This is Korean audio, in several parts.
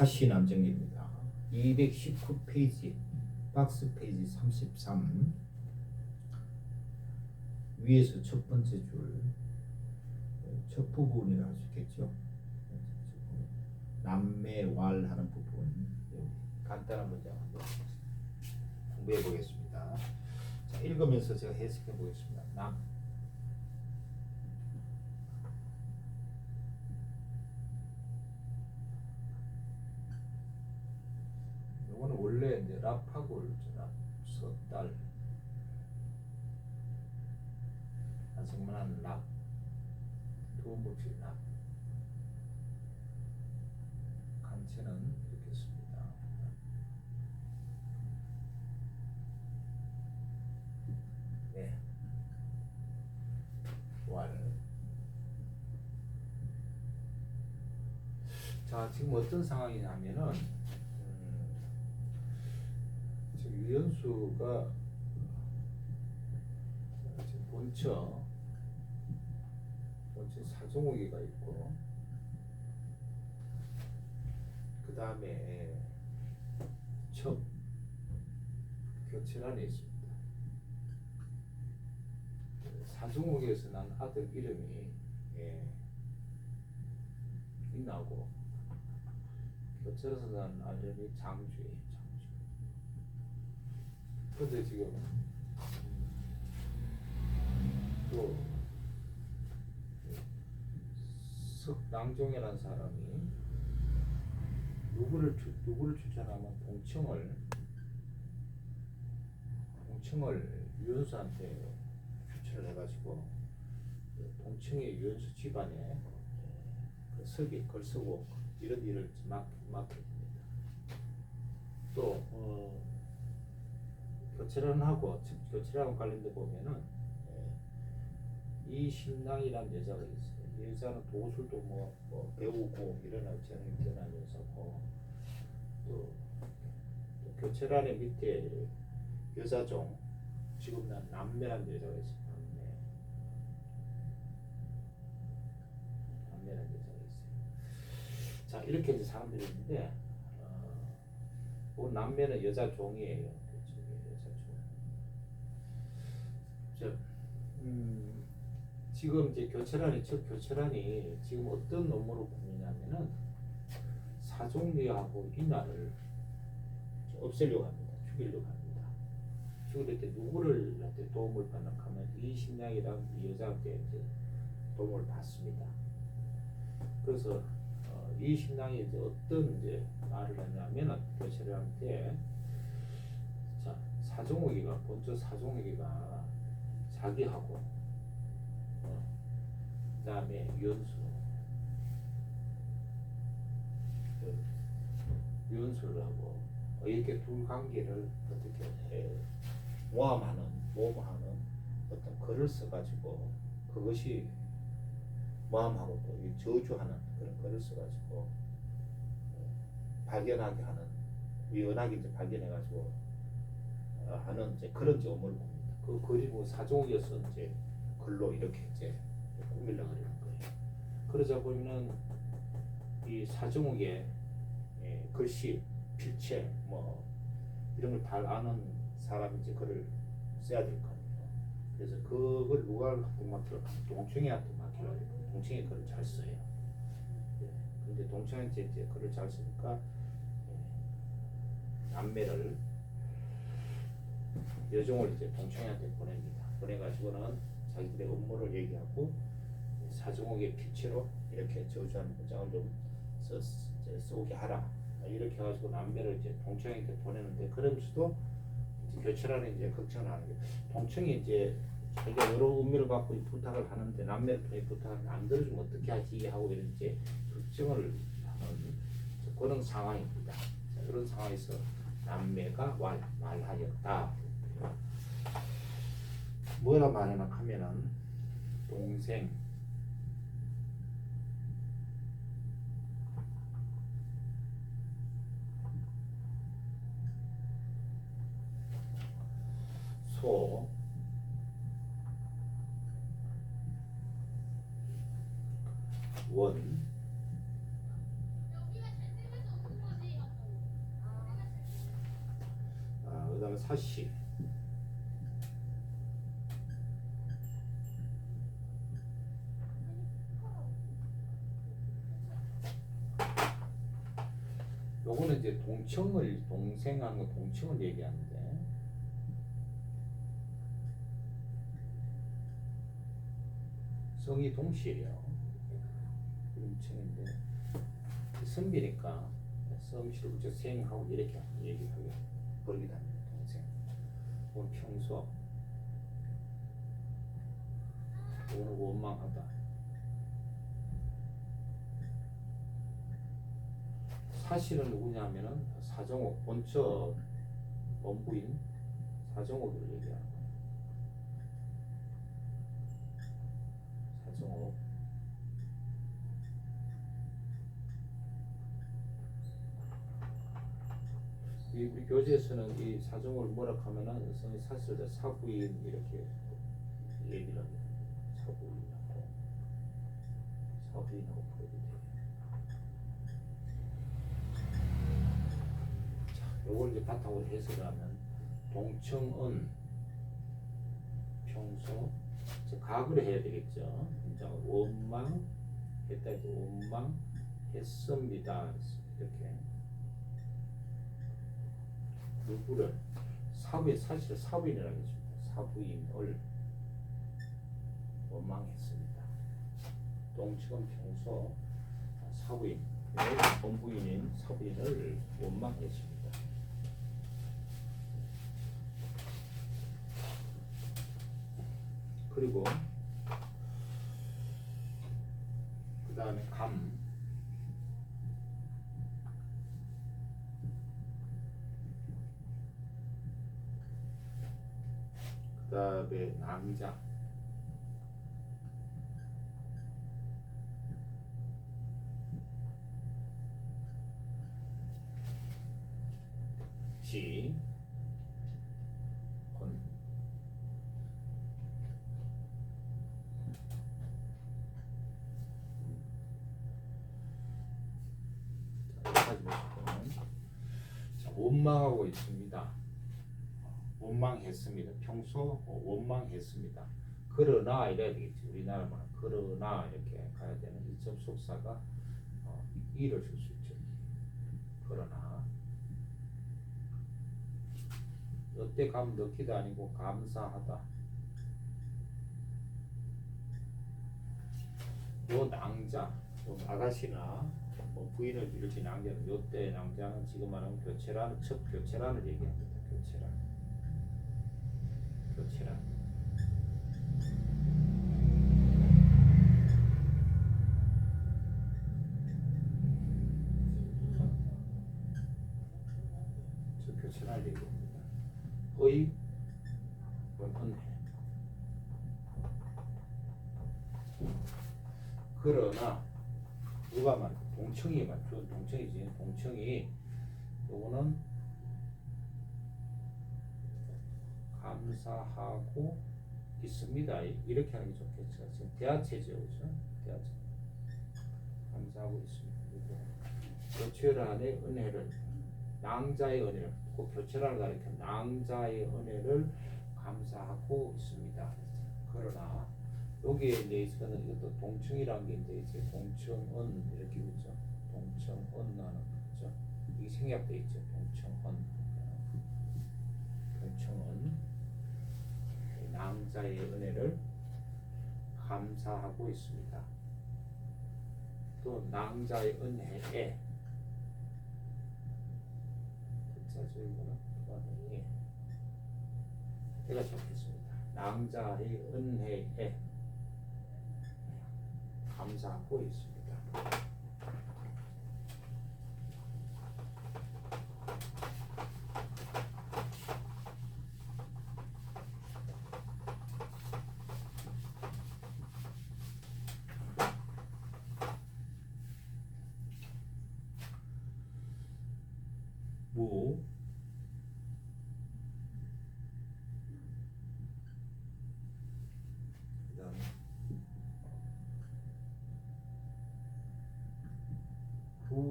차시 남정기입니다. 219페이지 박스 페이지 33 위에서 첫 번째 줄첫 부분이라 할수 있겠죠. 남매왈 하는 부분 간단한 문장 한번 공부해 보겠습니다. 자, 읽으면서 제가 해석해 보겠습니다. 남 이거는 랍하고 랍석달 한승만한 랍 도움복지 랍 간체는 이렇게 씁니다. 네. 왈. 자, 지금 어떤 상황이냐면은 유연수가 지금 본처 본처 사종호기가 있고 그 다음에 첩 교체란에 있습니다. 사종호기에서 난 아들 이름이 예, 이나고 교체에서 난 아들이 장주예요. 근데 지금 또 석낭종이라는 사람이 누구를 추, 누구를 추천하면 동청을 동청을 유연수한테 추천을 해가지고 그 동청의 유연수 집안에 그 석이 글 쓰고 이런 일을 막 맡깁니다. 또 어, 교체란하고 즉 교체란하고 관련돼 보면은 예, 이 신랑이라는 여자가 있어요. 이 여자는 도술도 뭐, 뭐 배우고 이런 재능이 뛰어난 여자고 또, 또 교체란의 밑에 여자종 지금 난 남매란 여자가 있어요. 남매 남매란 여자가 있어요. 자 이렇게 이제 사람들이 있는데 어, 그 남매는 여자 종이에요. 그렇죠? 여자 종. 자, 음, 지금 이제 교체란이 첫 교체란이 지금 어떤 업무를 꾸미냐면은 사종리하고 인화를 없애려고 합니다. 죽이려고 합니다. 죽일 때 누구를 한테 도움을 받나 하면 이 신랑이랑 이 여자한테 이제 도움을 받습니다. 그래서 어, 이 신랑이 이제 어떤 이제 말을 하냐면은 교체란한테 자 사종욱이가 본저 사종욱이가 자기하고 어, 그다음에 윤수 그 윤수를 하고 어, 이렇게 둘 관계를 어떻게 해, 모함하는 모함하는 어떤 글을 써가지고 그것이 모함하고 또이 저주하는 그런 글을 써가지고 어, 발견하게 하는 위헌하게 이제 발견해가지고 어, 하는 이제 그런 봅니다. 그 그리고 사종이어서 이제 글로 이렇게 이제 꾸밀려 그러는 거예요. 그러자 보면은 이 사종욱의 예, 글씨, 필체 뭐 이런 걸다 아는 사람이 이제 글을 써야 될 거 아니에요. 그래서 그걸 누가 맡기려 동청이한테 맡기려 동청이 글을 잘 써요. 예, 근데 동청한테 이제 글을 잘 쓰니까 예, 남매를 여종을 이제 동청이한테 보냅니다. 보내가지고는 자기들의 업무를 얘기하고 사종옥의 필체로 이렇게 저주하는 문장을 좀 써, 쏘게 하라. 이렇게 해가지고 남매를 이제 동청에게 보내는데 그러면서도 교체라는 이제 걱정을 하는 게 동청이 이제 자기가 여러 의미를 갖고 이 부탁을 하는데 남매를 부탁을 안 들어주면 어떻게 하지 하고 이런 이제 걱정을 하는 그런 상황입니다. 자, 그런 상황에서 남매가 말, 말하였다. 뭐라 말하나 하면은 동생. 소. 원, 사시 요거는 이제 동청을 동생하는 거 동청을 얘기하는데 성이 동시에요. 동청인데 선비니까 성실을 붙여 생하고 이렇게 얘기하게 버리게 합니다. 오늘 평소 오늘 원망하다. 사실은 누구냐면은 사정옥 본처 원부인 사정옥을 얘기하는 거예요. 사정옥 이 교재에서는 이 사정옥을 뭐라 하면은 서- 사실 사부인 이렇게 얘기를 합니다. 사부인하고 사부인하고 풀어도 돼요. 요걸 이제 바탕으로 해석을 하면 동청은 평소 각을 해야 되겠죠. 이제 원망 했다 해도 원망 했습니다. 이렇게 누구를 사부인 사실 사부인이라고 했습니다. 사부인을 원망했습니다. 동청은 평소 사부인 본부인인 사부인을 원망했습니다. 그리고 그 다음에 감 그 다음에 낭자 지 건. 자, 자, 원망하고 있습니다. 원망했습니다. 평소 원망했습니다. 그러나 이래야 되겠지. 우리나라 말은 그러나 이렇게 가야 되는 이 접속사가 어, 이를 줄 수 있죠. 그러나 어때 감 넣기도 아니고 감사하다. 요 낭자, 요 아가씨나 뭐 부인을 이렇게 낭자는 요때 낭자는 지금 말하면 교체라는 첫 교체란을 얘기합니다. 교체란, 교체란. 저 교체란을 얘기합니다. 의, 은혜. 그러나 누가 말 동청이 말죠 동청이지 동청이 요거는 감사하고 있습니다 이렇게 하는 게 좋겠죠 지금 대하체죠 그죠 대하체 감사하고 있습니다 그리고 교체란의 은혜를 낭자의 은혜를 꼭 교체란을 가리켜 낭자의 은혜를 감사하고 있습니다 그러나 여기에 이제 있어는 이것도 동청이라는 게 이제 이제 동청은 이렇게 있죠. 동청은하는 거죠. 이게 생략돼 있죠. 동청은. 동청은 낭자의 은혜를 감사하고 있습니다. 또 낭자의 은혜에 제가 적겠습니다. 낭자의 은혜에 감사하고 있습니다.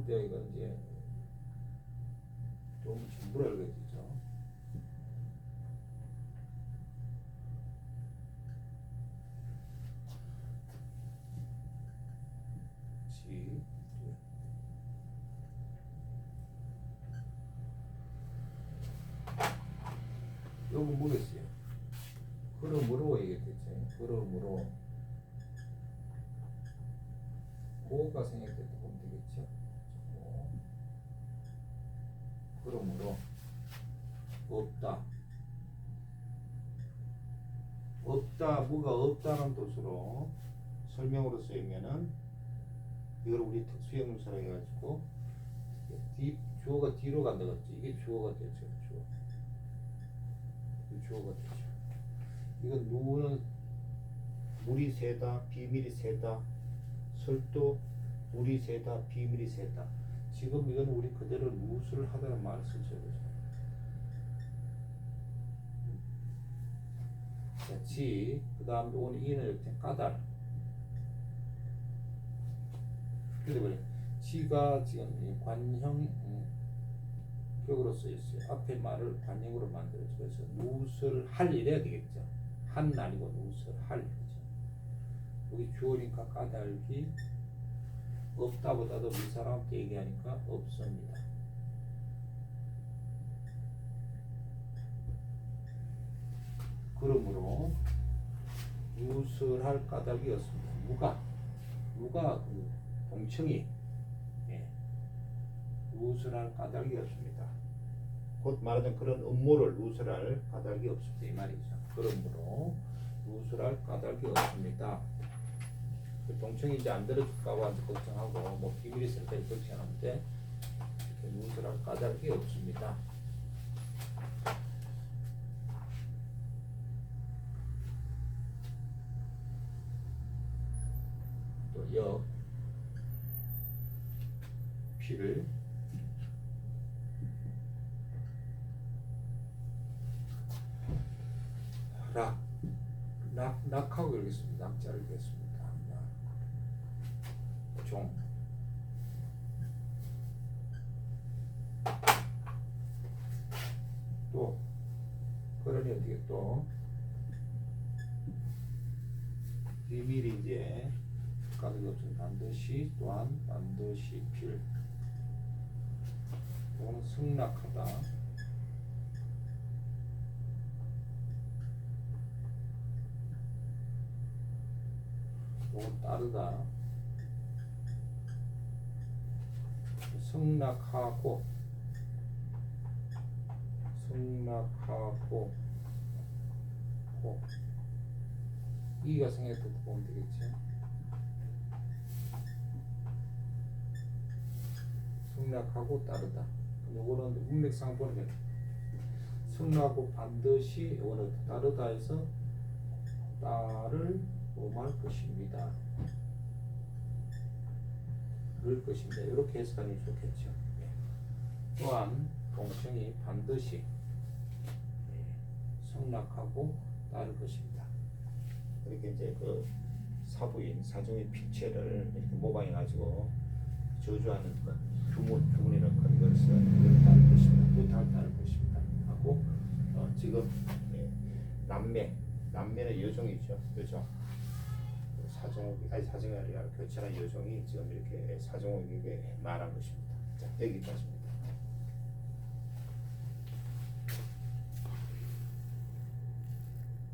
근데 이거 이제 좀 전부라 그래야죠. 지. 예. 요거 모르겠어요. 그러므로 얘기했겠죠. 그러므로 고가 생겼겠다 보면 되겠죠. 없다. 없다, 뭐가 없다는 뜻으로 설명으로 쓰이면은 이걸 우리 특수형용사로 해가지고 뒤 주어가 뒤로 간다 그랬지. 이게 주어가 되죠, 주어. 이 주어가 되죠. 이건 누구는 물이 새다, 비밀이 새다, 설도 물이 새다, 비밀이 새다. 지금 이건 우리 그대로 무술을 하다는 말을 쓰죠, 그죠? 자, 지, 그 다음 요거는 이는 이렇게 까달. 그래 버려. 지가 지금 이 관형 음, 격으로 써 있어요. 앞에 말을 관형으로 만들어서 그래서 누설 할 이래야 되겠죠. 한 아니고 누설 할. 그죠? 여기 주어니까 까닭이 없다보다도 미사람한테 얘기하니까 없습니다. 그러므로 누설할 까닭이 없습니다. 누가 누가 그 동청이 예. 누설할 까닭이 없습니다. 곧 말하던 그런 음모를 누설할 까닭이 없습니다. 이 말이죠. 그러므로 누설할 까닭이 없습니다. 그 동청이 이제 안 들어줄까봐 걱정하고 뭐 비밀이 있을까 걱정하는데 누설할 까닭이 없습니다. 또 역, 필, 락, 락, 락하고 읽겠습니다. 낙자를 읽겠습니다. 락, 종, 또, 그러니 어떻게 또, 비밀이 이제 가득 없으면 반드시 또한 반드시 필. 이거는 승낙하다. 이건 따르다. 승낙하고 승낙하고 고 이가 생겼다 보면 되겠지. 승낙하고 따르다. 요거는 문맥상보는 승낙하고 반드시 요거는 따르다에서 따를 뭐할 것입니다. 그럴 것입니다. 이렇게 해석하는 게 좋겠죠. 예. 또한 동청이 반드시 예, 승낙하고 따를 것입니다. 이렇게 이제 그 사부인 사정의 필체를 이렇게 모방해 가지고 저주하는 것 주문 주문이라는 것 이것을 이걸 따를 것입니다. 부탁 따를 것입니다. 하고 어, 지금 예, 남매 남매는 여종이죠. 여종 사정욱이 아니 사정이 아니라 교체한 여종이 지금 이렇게 사정욱에게 말한 것입니다. 자 여기까지입니다.